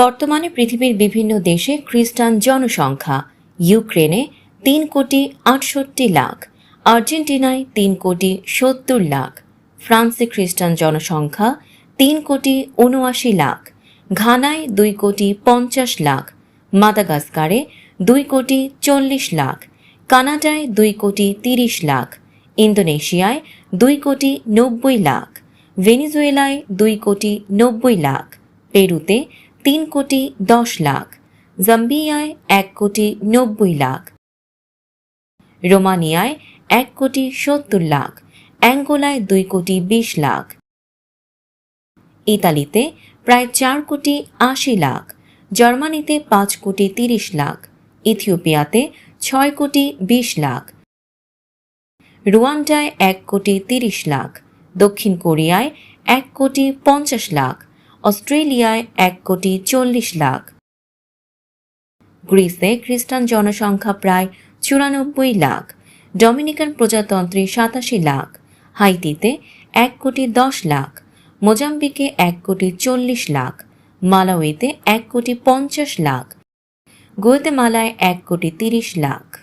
বর্তমানে পৃথিবীর বিভিন্ন দেশে খ্রিস্টান জনসংখ্যা, ইউক্রেনে তিন কোটি আটষট্টি লাখ, আর্জেন্টিনায় তিন কোটি সত্তর লাখ, ফ্রান্সে খ্রিস্টান জনসংখ্যা তিন কোটি উনআশি লাখ, ঘানায় দুই কোটি পঞ্চাশ লাখ, মাদাগাস্কারে দুই কোটি চল্লিশ লাখ, কানাডায় দুই কোটি তিরিশ লাখ, ইন্দোনেশিয়ায় দুই কোটি নব্বই লাখ, ভেনিজুয়েলায় দুই কোটি নব্বই লাখ, পেরুতে তিন কোটি দশ লাখ, জাম্বিয়ায় এক কোটি নব্বই লাখ, রোমানিয়ায় এক কোটি সত্তর লাখ, অ্যাঙ্গোলায় দুই কোটি বিশ লাখ, ইতালিতে প্রায় চার কোটি আশি লাখ, জার্মানিতে পাঁচ কোটি তিরিশ লাখ, ইথিওপিয়াতে ছয় কোটি বিশ লাখ, রুয়ান্ডায় এক কোটি তিরিশ লাখ, দক্ষিণ কোরিয়ায় এক কোটি পঞ্চাশ লাখ অস্ট্রেলিয়ায় এক কোটি চল্লিশ লাখ। গ্রিসে খ্রিস্টান জনসংখ্যা প্রায় চুরানব্বই লাখ। ডমিনিকান প্রজাতন্ত্রে সাতাশি লাখ। হাইতিতে এক কোটি দশ লাখ। মোজাম্বিকে এক কোটি চল্লিশ লাখ। মালাউইতে এক কোটি পঞ্চাশ লাখ। গুয়েতেমালায় এক কোটি তিরিশ লাখ।